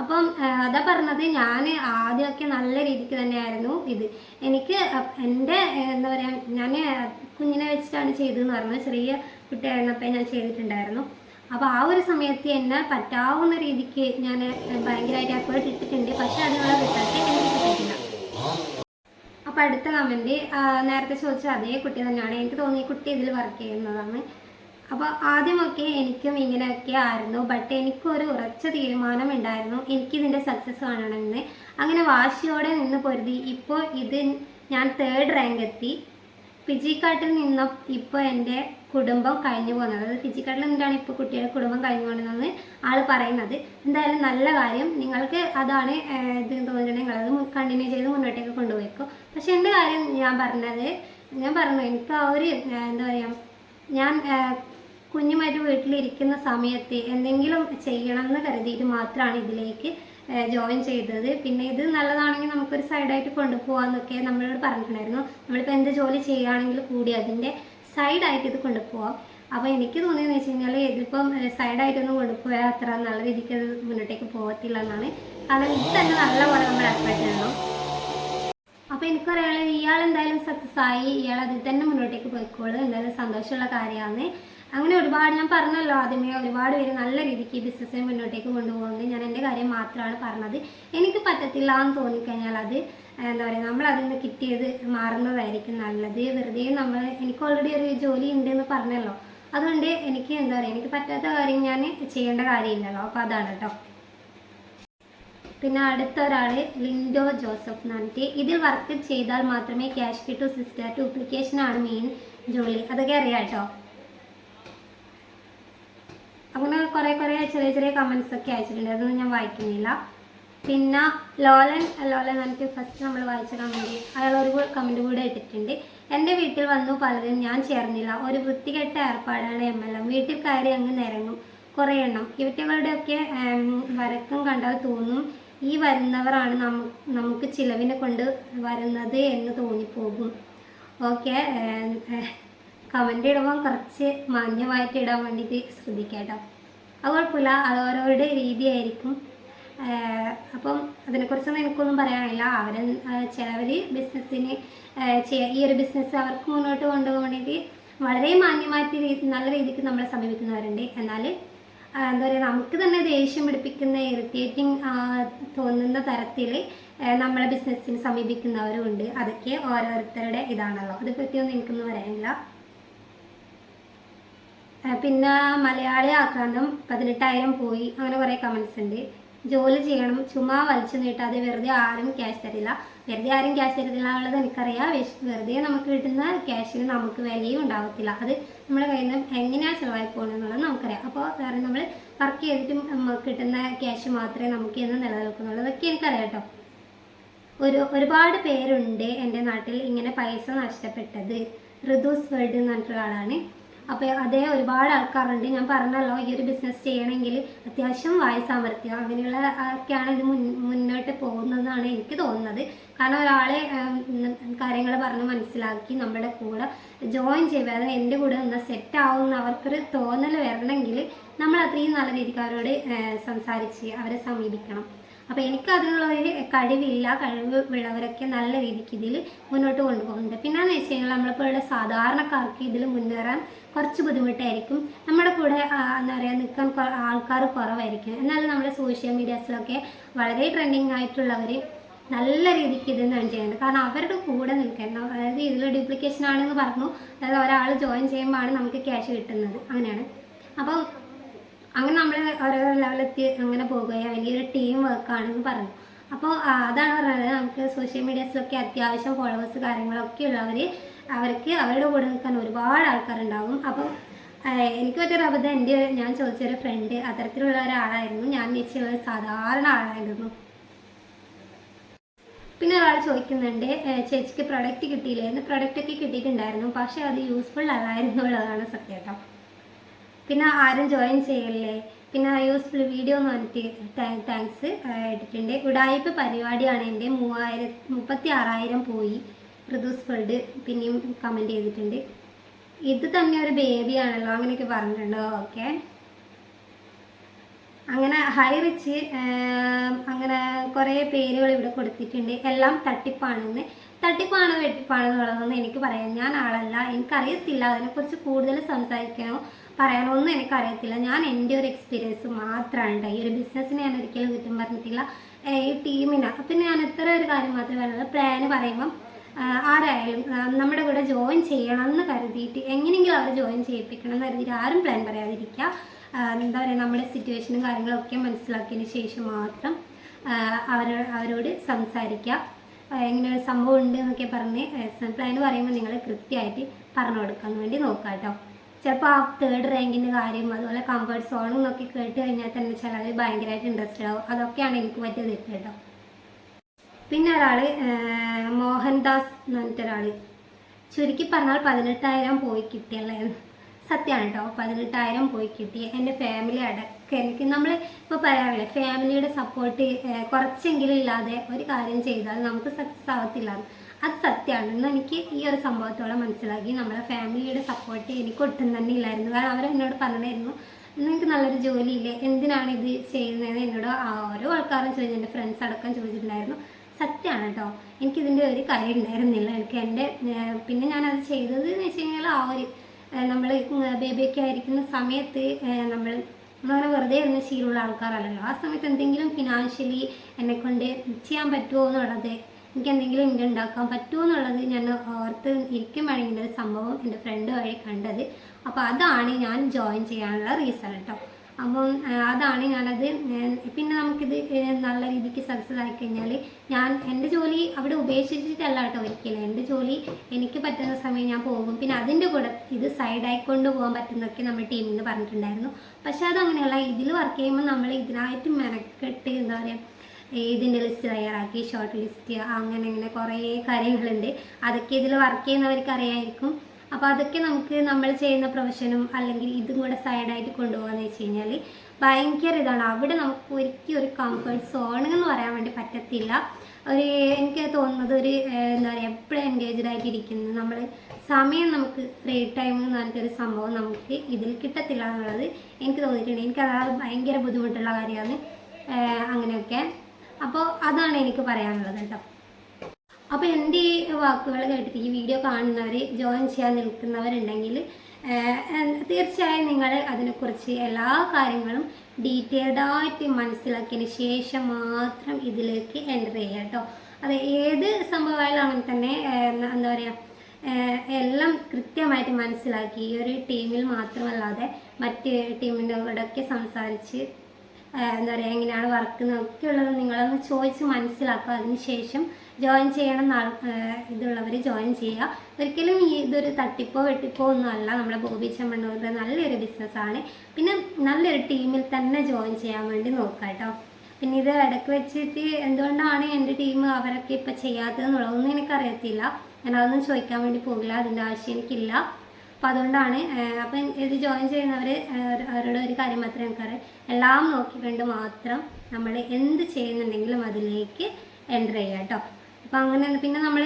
അപ്പം അതാ പറഞ്ഞത് ഞാൻ ആദ്യമൊക്കെ നല്ല രീതിക്ക് തന്നെയായിരുന്നു ഇത്. എനിക്ക് എന്റെ എന്താ പറയുക ഞാൻ കുഞ്ഞിനെ വെച്ചിട്ടാണ് ചെയ്തതെന്ന് പറഞ്ഞത് ചെറിയ കുട്ടിയായിരുന്നപ്പോൾ ഞാൻ ചെയ്തിട്ടുണ്ടായിരുന്നു. അപ്പോൾ ആ ഒരു സമയത്ത് എന്നെ പറ്റാവുന്ന രീതിക്ക് ഞാൻ ഭയങ്കരമായിട്ട് എഫേർട്ട് ഇട്ടിട്ടുണ്ട്. പക്ഷേ അതിനുള്ള റിസൾട്ട് എനിക്ക് കിട്ടിയിട്ടില്ല. അപ്പോൾ അടുത്ത കമന്റ് നേരത്തെ ചോദിച്ച അതേ കുട്ടി തന്നെയാണ്. എനിക്ക് തോന്നി കുട്ടി ഇതിൽ വർക്ക് ചെയ്യുന്നതാണ്. അപ്പോൾ ആദ്യമൊക്കെ എനിക്കും ഇങ്ങനെയൊക്കെ ആയിരുന്നു. ബട്ട് എനിക്കൊരു ഉറച്ച തീരുമാനം ഉണ്ടായിരുന്നു എനിക്കിതിന്റെ സക്സസ് കാണണമെന്ന്. അങ്ങനെ വാശിയോടെ നിന്ന് പൊരുതി. ഇപ്പോൾ ഇത് ഞാൻ തേർഡ് റാങ്ക് എത്തി. പിജിക്കാട്ടിൽ നിന്നും ഇപ്പോൾ എന്റെ കുടുംബം കഴിഞ്ഞു പോകുന്നത്. അതായത് ഫിജിക്കാട്ടിൽ നിന്നിട്ടാണ് ഇപ്പോൾ കുട്ടിയുടെ കുടുംബം കഴിഞ്ഞു പോകുന്നതെന്ന് ആൾ പറയുന്നത്. എന്തായാലും നല്ല കാര്യം. നിങ്ങൾക്ക് അതാണ് ഇത് തോന്നിയിട്ടുണ്ടെങ്കിൽ അത് കണ്ടിന്യൂ ചെയ്ത് മുന്നോട്ടേക്ക് കൊണ്ടുപോയിക്കോ. പക്ഷെ എന്റെ കാര്യം ഞാൻ പറഞ്ഞത് ഞാൻ പറഞ്ഞു എനിക്ക് ആ ഒരു എന്താ പറയുക ഞാൻ കുഞ്ഞുമായിട്ട് വീട്ടിലിരിക്കുന്ന സമയത്ത് എന്തെങ്കിലും ചെയ്യണം എന്ന് കരുതിയിട്ട് മാത്രമാണ് ഇതിലേക്ക് ജോയിൻ ചെയ്തത്. പിന്നെ ഇത് നല്ലതാണെങ്കിൽ നമുക്കൊരു സൈഡായിട്ട് കൊണ്ടുപോകാമെന്നൊക്കെ നമ്മളോട് പറഞ്ഞിട്ടുണ്ടായിരുന്നു. നമ്മളിപ്പോൾ എന്ത് ജോലി ചെയ്യുകയാണെങ്കിൽ കൂടി അതിന്റെ സൈഡായിട്ട് ഇത് കൊണ്ടുപോകാം അപ്പോൾ എനിക്ക് തോന്നിയെന്ന് വെച്ച് കഴിഞ്ഞാൽ ഇതിപ്പം സൈഡായിട്ടൊന്നും കൊണ്ടുപോയാൽ അത്ര നല്ല രീതിക്ക് അത് മുന്നോട്ടേക്ക് പോകത്തില്ല എന്നാണ്. കാരണം ഇത് തന്നെ നല്ലപോലെ നമ്മൾ എഫേർട്ട് ചെയ്യണം. അപ്പോൾ എനിക്കറിയാനുള്ളത് ഇയാൾ എന്തായാലും സക്സസ് ആയി ഇയാൾ അതിൽ തന്നെ മുന്നോട്ടേക്ക് പോയിക്കോളൂ. എന്തായാലും സന്തോഷമുള്ള കാര്യമാണ്. അങ്ങനെ ഒരുപാട് ഞാൻ പറഞ്ഞല്ലോ ആദ്യമേ. ഒരുപാട് പേര് നല്ല രീതിക്ക് ബിസിനസ്സിനെ മുന്നോട്ടേക്ക് കൊണ്ടുപോകുന്നത് ഞാൻ എന്റെ കാര്യം മാത്രമാണ് പറഞ്ഞത്. എനിക്ക് പറ്റത്തില്ല എന്ന് തോന്നിക്കഴിഞ്ഞാൽ അത് എന്താ പറയുക നമ്മൾ അതിൽ നിന്ന് കിട്ടിയത് മാറുന്നതായിരിക്കും നല്ലത്. വെറുതെ നമ്മൾ എനിക്ക് ഓൾറെഡി ഒരു ജോലി ഉണ്ട് എന്ന് പറഞ്ഞല്ലോ. അതുകൊണ്ട് എനിക്ക് എന്താ പറയുക എനിക്ക് പറ്റാത്ത കാര്യം ഞാൻ ചെയ്യേണ്ട കാര്യമില്ലല്ലോ. അപ്പോൾ അതാണ് കേട്ടോ പിന്നെ അടുത്ത ഒരാൾ ലിൻഡോ ജോസഫ് എന്ന് പറഞ്ഞിട്ട് ഇതിൽ വർക്ക് ചെയ്താൽ മാത്രമേ ക്യാഷ് കിട്ടൂ സിസ്റ്റർ ഡ്യൂപ്ലിക്കേഷൻ ആണ് മെയിൻ ജോലി. അതൊക്കെ അറിയാം കേട്ടോ അങ്ങനെ കുറേ കുറേ ചെറിയ ചെറിയ കമൻസ് ഒക്കെ അയച്ചിട്ടുണ്ട്. അതൊന്നും ഞാൻ വായിക്കുന്നില്ല. പിന്നെ ലോലൻ ലോലൻ എനിക്ക് ഫസ്റ്റ് നമ്മൾ വായിച്ച കമന്റ് അയാൾ ഒരു കമന്റ് കൂടെ ഇട്ടിട്ടുണ്ട്. എന്റെ വീട്ടിൽ വന്നു പലരും ഞാൻ ചേർന്നില്ല. ഒരു വൃത്തികെട്ട ഏർപ്പാടാണ് എം എൽ എം വീട്ടിൽ കയറി അങ്ങ് നിരങ്ങും. കുറേ എണ്ണം. ഇവറ്റകളുടെയൊക്കെ വരക്കം കണ്ടാൽ തോന്നും. ഈ വരുന്നവരാണ് നമു നമുക്ക് ചിലവിനെ കൊണ്ട് വരുന്നത് എന്ന് തോന്നിപ്പോകും. ഓക്കെ കമന്റ് ഇടുമ്പോൾ കുറച്ച് മാന്യമായിട്ട് ഇടാൻ വേണ്ടിയിട്ട് ശ്രദ്ധിക്കാം കേട്ടോ അത് കുഴപ്പമില്ല. അത് ഓരോരുടെ രീതിയായിരിക്കും. അപ്പം അതിനെക്കുറിച്ചൊന്നും എനിക്കൊന്നും പറയാനില്ല. അവർ ചിലവർ ബിസിനസ്സിന് ഈ ഒരു ബിസിനസ് അവർക്ക് മുന്നോട്ട് കൊണ്ടുപോകാൻ വേണ്ടിയിട്ട് വളരെ മാന്യമായിട്ട് രീതി നല്ല രീതിക്ക് നമ്മളെ സമീപിക്കുന്നവരുണ്ട്. എന്നാൽ എന്താ പറയുക നമുക്ക് തന്നെ ദേഷ്യം പിടിപ്പിക്കുന്ന ഇറിറ്റേറ്റിംഗ് തോന്നുന്ന തരത്തിൽ നമ്മളെ ബിസിനസ്സിന് സമീപിക്കുന്നവരും ഉണ്ട്. അതൊക്കെ ഓരോരുത്തരുടെ ഇതാണല്ലോ. അതിനെപ്പറ്റിയൊന്നും എനിക്കൊന്നും പറയാനില്ല. പിന്നെ മലയാളി ആക്രാന്തം പതിനെട്ടായിരം പോയി. അങ്ങനെ കുറേ കമൻസ് ഉണ്ട്. ജോലി ചെയ്യണം. ചുമ്മാ വലിച്ചു നീട്ടാതെ വെറുതെ ആരും ക്യാഷ് തരില്ല. വെറുതെ ആരും ക്യാഷ് തരുന്നില്ല എന്നുള്ളത് എനിക്കറിയാം വെറുതെ നമുക്ക് കിട്ടുന്ന ക്യാഷിന് നമുക്ക് വിലയും ഉണ്ടാവത്തില്ല. അത് നമ്മുടെ കയ്യിൽ നിന്ന് എങ്ങനെയാണ് ചിലവായി എന്നുള്ളത് നമുക്കറിയാം. അപ്പോൾ കാരണം നമ്മൾ വർക്ക് ചെയ്തിട്ടും നമുക്ക് കിട്ടുന്ന ക്യാഷ് മാത്രമേ നമുക്ക് ഇന്ന് നിലനിൽക്കുന്നുള്ളൂ. അതൊക്കെ എനിക്കറിയാം കേട്ടോ. ഒരു ഒരുപാട് പേരുണ്ട് എന്റെ നാട്ടിൽ ഇങ്ങനെ പൈസ നഷ്ടപ്പെട്ടത്. ഋതുസ് വേൾഡ് എന്ന് പറഞ്ഞിട്ടുള്ള ആളാണ്. അപ്പോൾ അതേ ഒരുപാട് ആൾക്കാരുണ്ട്. ഞാൻ പറഞ്ഞല്ലോ ഈ ഒരു ബിസിനസ് ചെയ്യണമെങ്കിൽ അത്യാവശ്യം വായ സാമർഥ്യം. അങ്ങനെയുള്ള ഒക്കെയാണ് ഇത് മുൻ മുന്നോട്ട് പോകുന്നതെന്നാണ് എനിക്ക് തോന്നുന്നത്. കാരണം ഒരാളെ കാര്യങ്ങൾ പറഞ്ഞ് മനസ്സിലാക്കി നമ്മുടെ കൂടെ ജോയിൻ ചെയ്യുക അതായത് എന്റെ കൂടെ ഒന്ന് സെറ്റ് എന്ന് അവർക്കൊരു തോന്നൽ വരണമെങ്കിൽ നമ്മൾ അത്രയും നല്ല രീതിക്ക് അവരോട് സംസാരിച്ച് അവരെ സമീപിക്കണം. അപ്പോൾ എനിക്ക് അതിനുള്ള ഒരു കഴിവില്ല കഴിവ് ഉള്ളവരൊക്കെ നല്ല രീതിക്ക് ഇതിൽ മുന്നോട്ട് കൊണ്ടുപോകുന്നുണ്ട്. പിന്നെന്ന് വെച്ച് കഴിഞ്ഞാൽ നമ്മളിപ്പോഴുള്ള സാധാരണക്കാർക്ക് ഇതിൽ മുന്നേറാൻ കുറച്ച് ബുദ്ധിമുട്ടായിരിക്കും. നമ്മുടെ കൂടെ എന്താ പറയുക നിൽക്കാൻ ആൾക്കാർ കുറവായിരിക്കും. എന്നാലും നമ്മുടെ സോഷ്യൽ മീഡിയാസിലൊക്കെ വളരെ ട്രെൻഡിങ് ആയിട്ടുള്ളവർ നല്ല രീതിക്ക് ഇത് എന്താണ് ചെയ്യുന്നത് കാരണം അവരുടെ കൂടെ നിൽക്കാൻ അതായത് ഇതിൽ ഡ്യൂപ്ലിക്കേഷൻ ആണെന്ന് പറഞ്ഞു. അതായത് ഒരാൾ ജോയിൻ ചെയ്യുമ്പോഴാണ് നമുക്ക് ക്യാഷ് കിട്ടുന്നത്. അങ്ങനെയാണ്. അപ്പം അങ്ങനെ നമ്മൾ ഓരോ ലെവലെത്തി അങ്ങനെ പോകുകയാണ് വലിയൊരു ടീം വർക്കാണെന്ന് പറഞ്ഞു. അപ്പോൾ അതാണ് പറയുന്നത് നമുക്ക് സോഷ്യൽ മീഡിയസിലൊക്കെ അത്യാവശ്യം ഫോളോവേഴ്സ് കാര്യങ്ങളൊക്കെ ഉള്ളവർ അവർക്ക് അവരുടെ കൂടെ നിൽക്കാൻ ഒരുപാട് ആൾക്കാരുണ്ടാകും അപ്പം എനിക്ക് പറ്റിയൊരു അബദ്ധം എന്റെ ഞാൻ ചോദിച്ചൊരു ഫ്രണ്ട് അത്തരത്തിലുള്ള ഒരാളായിരുന്നു. ഞാൻ നിശ്ചയ സാധാരണ ആളായിരുന്നു. പിന്നെ ഒരാൾ ചോദിക്കുന്നുണ്ട് "ഏ, ചേച്ചിക്ക് പ്രൊഡക്റ്റ് കിട്ടിയില്ലായിരുന്നു പ്രൊഡക്റ്റ് ഒക്കെ കിട്ടിയിട്ടുണ്ടായിരുന്നു. പക്ഷേ അത് യൂസ്ഫുൾ അല്ലായിരുന്നു ഉള്ളതാണ് സത്യം കേട്ടോ. പിന്നെ ആരും ജോയിൻ ചെയ്യല്ലേ? പിന്നെ യൂസ്ഫുൾ വീഡിയോ എന്ന് പറഞ്ഞിട്ട് താങ്ക്സ് ഇട്ടിട്ടുണ്ട്. ഉടായ്പ പരിപാടിയാണ് എന്റെ. മൂവായിരം മുപ്പത്തി ആറായിരം പോയി. ഋതുസ് വേൾഡ് പിന്നെയും കമന്റ് ചെയ്തിട്ടുണ്ട്. ഇത് തന്നെ ഒരു ബേബിയാണല്ലോ അങ്ങനെയൊക്കെ പറഞ്ഞിട്ടുണ്ടോ? ഓക്കെ അങ്ങനെ ഹൈ റിച്ച് അങ്ങനെ കുറേ പേരുകൾ ഇവിടെ കൊടുത്തിട്ടുണ്ട്. എല്ലാം തട്ടിപ്പാണെന്ന്. തട്ടിപ്പാണോ വെട്ടിപ്പാണോ എന്നുള്ളതൊന്നും എനിക്ക് പറയാം ഞാൻ ആളല്ല. എനിക്കറിയത്തില്ല. അതിനെക്കുറിച്ച് കൂടുതൽ സംസാരിക്കണോ പറയാനോ ഒന്നും എനിക്കറിയത്തില്ല. ഞാൻ എന്റെ ഒരു എക്സ്പീരിയൻസ് മാത്രമാണ് ഈ ഒരു ബിസിനസ്സിന് ഞാൻ ഒരിക്കലും കുറ്റം പറഞ്ഞിട്ടില്ല. ഈ ടീമിന് പിന്നെ ഞാൻ ഇത്ര ഒരു കാര്യം മാത്രമേ പറയുന്നത് പ്ലാന് പറയുമ്പം ആരായാലും നമ്മുടെ കൂടെ ജോയിൻ ചെയ്യണം എന്ന് കരുതിയിട്ട് എങ്ങനെയെങ്കിലും അവർ ജോയിൻ ചെയ്യിപ്പിക്കണം എന്ന് കരുതിയിട്ട് ആരും പ്ലാൻ പറയാതിരിക്കുക. എന്താ പറയുക നമ്മുടെ സിറ്റുവേഷനും കാര്യങ്ങളും ഒക്കെ മനസ്സിലാക്കിയതിന് ശേഷം മാത്രം അവർ അവരോട് സംസാരിക്കുക. എങ്ങനെ ഒരു സംഭവം ഉണ്ട് എന്നൊക്കെ പറഞ്ഞ് പ്ലാൻ പറയുമ്പോൾ നിങ്ങൾ കൃത്യമായിട്ട് പറഞ്ഞു കൊടുക്കാൻ വേണ്ടി നോക്കാം കേട്ടോ. ചിലപ്പോൾ ആ തേർഡ് റാങ്കിന്റെ കാര്യം അതുപോലെ കംഫർട്ട് സോൺ എന്നൊക്കെ കേട്ട് കഴിഞ്ഞാൽ തന്നെ ചിലർ ഭയങ്കരമായിട്ട് ഇൻട്രസ്റ്റഡ് ആവും. അതൊക്കെയാണ് എനിക്ക് പറ്റിയ തെറ്റ് കേട്ടോ. പിന്നെ ഒരാൾ മോഹൻദാസ് എന്ന് പറഞ്ഞിട്ടൊരാൾ ചുരുക്കി പറഞ്ഞാൽ പതിനെട്ടായിരം പോയി കിട്ടിയല്ലേ? സത്യമാണ് കേട്ടോ. പതിനെട്ടായിരം പോയി കിട്ടി. എന്റെ ഫാമിലി അടക്കം എനിക്ക് നമ്മൾ ഇപ്പോൾ പറയാറില്ലേ ഫാമിലിയുടെ സപ്പോർട്ട് കുറച്ചെങ്കിലും ഇല്ലാതെ ഒരു കാര്യം ചെയ്താൽ നമുക്ക് സക്സസ് ആവത്തില്ല അത് സത്യമാണ് ഇന്ന് എനിക്ക് ഈ ഒരു സംഭവത്തോടെ മനസ്സിലാക്കി. നമ്മുടെ ഫാമിലിയുടെ സപ്പോർട്ട് എനിക്ക് ഒട്ടും തന്നെ ഇല്ലായിരുന്നു. കാരണം അവർ എന്നോട് പറഞ്ഞായിരുന്നു നിങ്ങൾക്ക് നല്ലൊരു ജോലി ജോലിയില്ലേ എന്തിനാണ് ഇത് ചെയ്യുന്നതെന്ന് എന്നോട് ഓരോ ആൾക്കാരും ചോദിച്ചു എന്റെ ഫ്രണ്ട്സ് അടക്കം ചോദിച്ചിട്ടുണ്ടായിരുന്നു. സത്യമാണ് കേട്ടോ എനിക്കിതിന്റെ ഒരു കാര്യം ഉണ്ടായിരുന്നില്ല. എനിക്ക് എന്റെ പിന്നെ ഞാനത് ചെയ്തത് എന്ന് വെച്ച് കഴിഞ്ഞാൽ ആ ഒരു നമ്മൾ ബേബിയൊക്കെ ആയിരിക്കുന്ന സമയത്ത് നമ്മൾ നമ്മളങ്ങനെ വെറുതെ ഇരുന്ന് ശീലമുള്ള ആൾക്കാരല്ലല്ലോ. ആ സമയത്ത് എന്തെങ്കിലും ഫിനാൻഷ്യലി എന്നെക്കൊണ്ട് ചെയ്യാൻ പറ്റുമോ എന്നുള്ളത് എനിക്ക് എന്തെങ്കിലും ഇൻകം ഉണ്ടാക്കാൻ പറ്റുമോ എന്നുള്ളത് ഞാൻ ഓർത്ത് ഇരിക്കുമ്പോഴാണ് ഇങ്ങനെ ഒരു സംഭവം എന്റെ ഫ്രണ്ട് വഴി കണ്ടത്. അപ്പോൾ അതാണ് ഞാൻ ജോയിൻ ചെയ്യാനുള്ള റീസൺ കേട്ടോ അപ്പം അതാണ് ഞാനത് പിന്നെ നമുക്കിത് നല്ല രീതിക്ക് സക്സസ് ആയി കഴിഞ്ഞാൽ ഞാൻ എന്റെ ജോലി അവിടെ ഉപേക്ഷിച്ചിട്ടല്ല കേട്ടോ ഒരിക്കലും. എന്റെ ജോലി എനിക്ക് പറ്റുന്ന സമയം ഞാൻ പോകും. പിന്നെ അതിന്റെ കൂടെ ഇത് സൈഡായിക്കൊണ്ട് കൊണ്ടുപോകാൻ പറ്റുന്നൊക്കെ നമ്മുടെ ടീമിൽ നിന്ന് പറഞ്ഞിട്ടുണ്ടായിരുന്നു. പക്ഷെ അതങ്ങനെയുള്ള ഇതിൽ വർക്ക് ചെയ്യുമ്പോൾ നമ്മൾ ഇതിനായിട്ട് മെനക്കെട്ട് എന്താ പറയുക ഇതിന്റെ ലിസ്റ്റ് തയ്യാറാക്കി? ഷോർട്ട് ലിസ്റ്റ് അങ്ങനെ അങ്ങനെ കുറേ കാര്യങ്ങളുണ്ട്. അതൊക്കെ ഇതിൽ വർക്ക് ചെയ്യുന്നവർക്ക് അറിയായിരിക്കും. അപ്പോൾ അതൊക്കെ നമുക്ക് നമ്മൾ ചെയ്യുന്ന പ്രൊഫഷനും അല്ലെങ്കിൽ ഇതും കൂടെ സൈഡായിട്ട് കൊണ്ടുപോകാന്ന് വെച്ച് കഴിഞ്ഞാൽ ഭയങ്കര ഇതാണ്. അവിടെ നമുക്ക് ഒരിക്കലും ഒരു കംഫർട്ട് സോൺ എന്ന് പറയാൻ വേണ്ടി പറ്റത്തില്ല. ഒരു എനിക്ക് തോന്നുന്നത് ഒരു എന്താ പറയുക എപ്പോഴും എൻഗേജ്ഡ് ആയിട്ട് ഇരിക്കുന്നത് നമ്മൾ സമയം നമുക്ക് ഫ്രീ ടൈം എന്ന് പറഞ്ഞിട്ടൊരു സംഭവം നമുക്ക് ഇതിൽ കിട്ടത്തില്ല എന്നുള്ളത് എനിക്ക് തോന്നിയിട്ടുണ്ട്. എനിക്കത് ഭയങ്കര ബുദ്ധിമുട്ടുള്ള കാര്യമാണ്. അങ്ങനെയൊക്കെ. അപ്പോൾ അതാണ് എനിക്ക് പറയാനുള്ളത് കേട്ടോ. അപ്പോൾ എന്റെ ഈ വാക്കുകൾ കേട്ടിട്ട് ഈ വീഡിയോ കാണുന്നവർ ജോയിൻ ചെയ്യാൻ നിൽക്കുന്നവരുണ്ടെങ്കിൽ തീർച്ചയായും നിങ്ങൾ അതിനെക്കുറിച്ച് എല്ലാ കാര്യങ്ങളും ഡീറ്റെയിൽഡ് ആയിട്ട് മനസ്സിലാക്കിയതിന് ശേഷം മാത്രം ഇതിലേക്ക് എന്റർ ചെയ്യുക കേട്ടോ. അത് ഏത് സംഭവമായാലും തന്നെ എന്താ പറയുക എല്ലാം കൃത്യമായിട്ട് മനസ്സിലാക്കി ഈ ഒരു ടീമിൽ മാത്രമല്ലാതെ മറ്റ് ടീമിന്റെ കൂടെയൊക്കെ സംസാരിച്ച് എന്താ പറയുക എങ്ങനെയാണ് വർക്ക് എന്നൊക്കെയുള്ളത് നിങ്ങളൊന്ന് ചോദിച്ച് മനസ്സിലാക്കുക. അതിനുശേഷം ജോയിൻ ചെയ്യണം ഇതുള്ളവർ ജോയിൻ ചെയ്യുക. ഒരിക്കലും ഈ ഇതൊരു തട്ടിപ്പോ വെട്ടിപ്പോ ഒന്നും അല്ല. നമ്മുടെ ബോബി ചെമ്മണ്ണൂരിന്റെ നല്ലൊരു ബിസിനസ്സാണ് പിന്നെ നല്ലൊരു ടീമിൽ തന്നെ ജോയിൻ ചെയ്യാൻ വേണ്ടി നോക്കുക കേട്ടോ പിന്നെ ഇത് ഇടയ്ക്ക് വെച്ചിട്ട് എന്തുകൊണ്ടാണ് എന്റെ ടീം അവരൊക്കെ ഇപ്പം ചെയ്യാത്തതെന്നുള്ളതൊന്നും എനിക്കറിയത്തില്ല. ഞാൻ അതൊന്നും ചോദിക്കാൻ വേണ്ടി പോകില്ല. അതിന്റെ ആവശ്യം എനിക്കില്ല. അപ്പം അതുകൊണ്ടാണ് അപ്പം ഇത് ജോയിൻ ചെയ്യുന്നവർ അവരോട് ഒരു കാര്യം മാത്രമേ എനിക്കറിയാം. എല്ലാം നോക്കിക്കൊണ്ട് മാത്രം നമ്മൾ എന്ത് ചെയ്യുന്നുണ്ടെങ്കിലും അതിലേക്ക് എന്റർ ചെയ്യുക കേട്ടോ. അപ്പം അങ്ങനെ പിന്നെ നമ്മൾ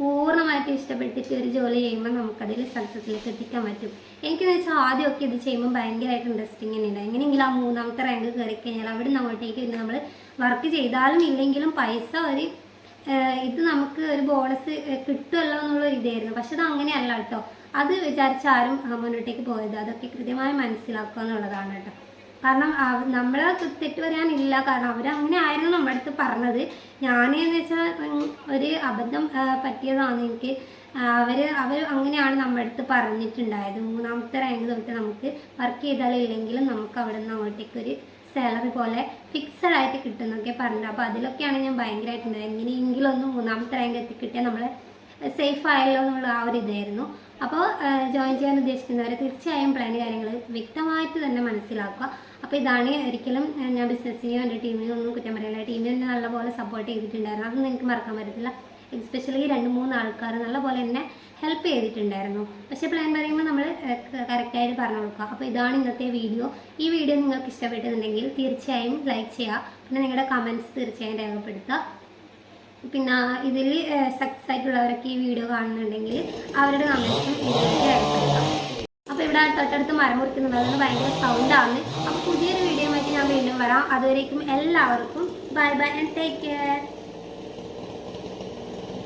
പൂർണമായിട്ട് ഇഷ്ടപ്പെട്ടിട്ട് ഒരു ജോലി ചെയ്യുമ്പോൾ നമുക്കതിൽ സക്സസ്സിലേക്ക് എത്തിക്കാൻ പറ്റും. എനിക്കെന്ന് വെച്ചാൽ ആദ്യമൊക്കെ ഇത് ചെയ്യുമ്പോൾ ഭയങ്കരമായിട്ട് ഇൻട്രസ്റ്റിംഗ് തന്നെ എങ്ങനെയെങ്കിലും ആ മൂന്നാമത്തെ റാങ്ക് കയറി കഴിഞ്ഞാൽ അവിടെ നിന്ന് അങ്ങോട്ടേക്ക് പിന്നെ നമ്മൾ വർക്ക് ചെയ്താലും ഇല്ലെങ്കിലും പൈസ ഒരു ഇത് നമുക്ക് ഒരു ബോണസ് കിട്ടുമല്ലോ എന്നുള്ള ഒരു ഇതായിരുന്നു. പക്ഷെ അത് അങ്ങനെയല്ല കേട്ടോ. അത് വിചാരിച്ച് ആരും മുന്നോട്ടേക്ക് പോയത്. അതൊക്കെ കൃത്യമായി മനസ്സിലാക്കുക എന്നുള്ളതാണ് കേട്ടോ. കാരണം നമ്മൾ തെറ്റ് പറയാനില്ല കാരണം അവരങ്ങനെ ആയിരുന്നു നമ്മുടെ അടുത്ത് പറഞ്ഞത്. എന്ന് വെച്ചാൽ ഒരു അബദ്ധം പറ്റിയതാണ്. എനിക്ക് അവർ അവർ അങ്ങനെയാണ് നമ്മുടെ അടുത്ത് പറഞ്ഞിട്ടുണ്ടായത്. മൂന്നാമത്തെ റാങ്ക് തൊട്ട് നമുക്ക് വർക്ക് ചെയ്താലില്ലെങ്കിലും നമുക്ക് അവിടെ നിന്ന് അങ്ങോട്ടേക്ക് ഒരു സാലറി പോലെ ഫിക്സഡ് ആയിട്ട് കിട്ടുന്നൊക്കെ പറഞ്ഞു അപ്പോൾ അതിലൊക്കെയാണ് ഞാൻ ഭയങ്കരമായിട്ടുണ്ടായത് എങ്ങനെയെങ്കിലും ഒന്ന് മൂന്നാമത്തെ റാങ്ക് എത്തിക്കിട്ടിയാൽ നമ്മളെ സേഫ് ആയല്ലോ എന്നുള്ള ആ ഒരു ഇതായിരുന്നു. അപ്പോൾ ജോയിൻ ചെയ്യാൻ ഉദ്ദേശിക്കുന്നവരെ തീർച്ചയായും പ്ലാൻ കാര്യങ്ങൾ വ്യക്തമായിട്ട് തന്നെ മനസ്സിലാക്കുക. അപ്പോൾ ഇതാണ് ഒരിക്കലും ഞാൻ ബിസിനസ്സിനെയോ എന്റെ ടീമിനെയോ ഒന്നും കുറ്റം പറയില്ല ടീമിനെ എന്നെ നല്ലപോലെ സപ്പോർട്ട് ചെയ്തിട്ടുണ്ടായിരുന്നു. അതൊന്നും എനിക്ക് മറക്കാൻ പറ്റത്തില്ല. എസ്പെഷ്യലി രണ്ട് മൂന്ന് ആൾക്കാർ നല്ലപോലെ എന്നെ ഹെൽപ്പ് ചെയ്തിട്ടുണ്ടായിരുന്നു. പക്ഷേ പ്ലാൻ പറയുമ്പോൾ നമ്മൾ കറക്റ്റായിട്ട് പറഞ്ഞു കൊടുക്കുക. അപ്പോൾ ഇതാണ് ഇന്നത്തെ വീഡിയോ ഈ വീഡിയോ നിങ്ങൾക്ക് ഇഷ്ടപ്പെട്ടിട്ടുണ്ടെങ്കിൽ തീർച്ചയായും ലൈക്ക് ചെയ്യുക. പിന്നെ നിങ്ങളുടെ കമന്റ്സ് തീർച്ചയായും രേഖപ്പെടുത്തുക. പിന്നെ ഇതിൽ സക്സസ് ആയിട്ടുള്ളവരൊക്കെ ഈ വീഡിയോ കാണുന്നുണ്ടെങ്കിൽ അവരുടെ കമൻസും അപ്പോൾ ഇവിടെ തൊട്ടടുത്ത് മരം മുറിക്കുന്നുണ്ട് അതുകൊണ്ട് ഭയങ്കര സൗണ്ടാണ് അപ്പോൾ പുതിയൊരു വീഡിയോ ആയിട്ട് ഞാൻ വീണ്ടും വരാം. അതുവരേക്കും എല്ലാവർക്കും bye bye and take care